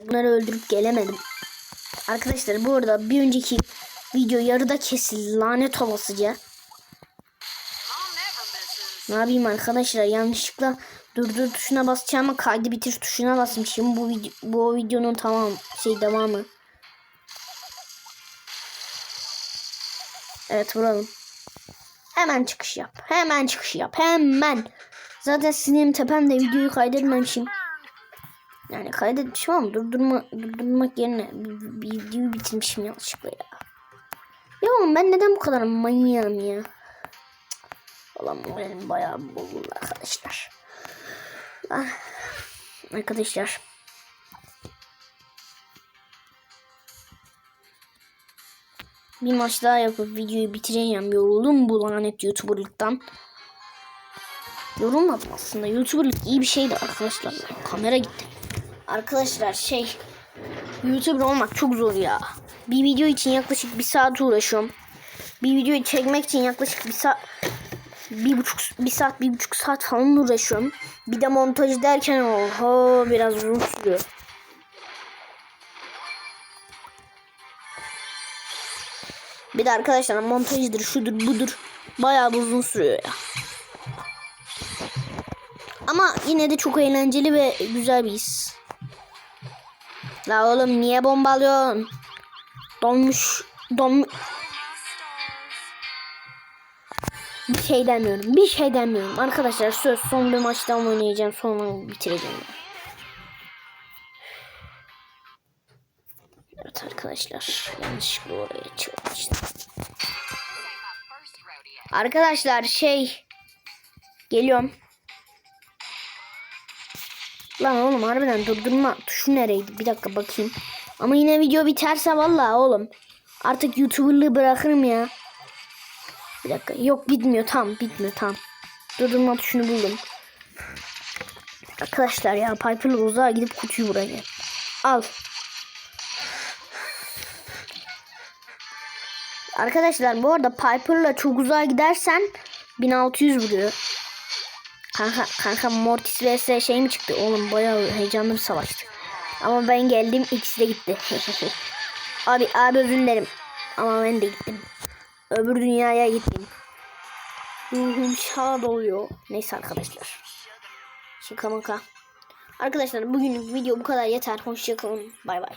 Bunları öldürüp gelemedim. Arkadaşlar bu arada bir önceki video yarıda kesildi lanet olasıca. Ne yapayım arkadaşlar yanlışlıkla durdur tuşuna basacağıma kaydı bitir tuşuna basmışım. Bu video, bu videonun tamam şey devamı. Evet vuralım. Hemen çıkış yap. Hemen çıkış yap. Hemen. Zaten sinirim tepemde videoyu kaydetmemişim. Yani kaydetmişim ama durdurma, durdurmak yerine videoyu bitirmişim yanlışlıkla ya. Ya oğlum ben neden bu kadar manyağım ya? Bu benim bayağı bozuldu arkadaşlar. Ah. Arkadaşlar. Bir maç daha yapıp videoyu bitireceğim. Yoruldum bu lanet YouTuber'lıktan. Yorulmadım aslında. YouTuber'lık iyi bir şeydi arkadaşlar. Kamera gitti. Arkadaşlar şey YouTuber olmak çok zor ya. Bir video için yaklaşık bir saat uğraşıyorum. Bir videoyu çekmek için yaklaşık bir saat bir buçuk bir saat bir buçuk saat falan uğraşıyorum. Bir de montaj derken oho biraz uzun sürüyor. Bir de arkadaşlar montajdır şudur budur bayağı uzun sürüyor ya. Ama yine de çok eğlenceli ve güzel bir his. La oğlum niye bombalıyorsun? Donmuş donmuş bir şey demiyorum. Bir şey demiyorum. Arkadaşlar söz son bir maçta oynayacağım. Sonra bitireceğim. Evet arkadaşlar. Yanlışlıkla oraya çıkmıştım. Arkadaşlar şey. Geliyorum. Lan oğlum harbiden durdurma tuşu nereydi? Bir dakika bakayım. Ama yine video biterse vallahi oğlum. Artık YouTuber'lığı bırakırım ya. Bir dakika. Yok bitmiyor. Tam bitmiyor. Tam. Durdurma tuşunu buldum. Arkadaşlar ya Piper'la uzağa gidip kutuyu buraya. Al. Arkadaşlar bu arada Piper'la çok uzağa gidersen 1600 vuruyor. Kanka, kanka Mortis vs şey mi çıktı? Oğlum bayağı heyecanlı bir savaştı. Ama ben geldim ikisi de gitti. abi abi özür dilerim. Ama ben de gittim. Öbür dünyaya gittim. Ruhum şad oluyor. Neyse arkadaşlar. Şaka maka. Arkadaşlar bugünlük video bu kadar yeter. Hoşçakalın. Bay bay.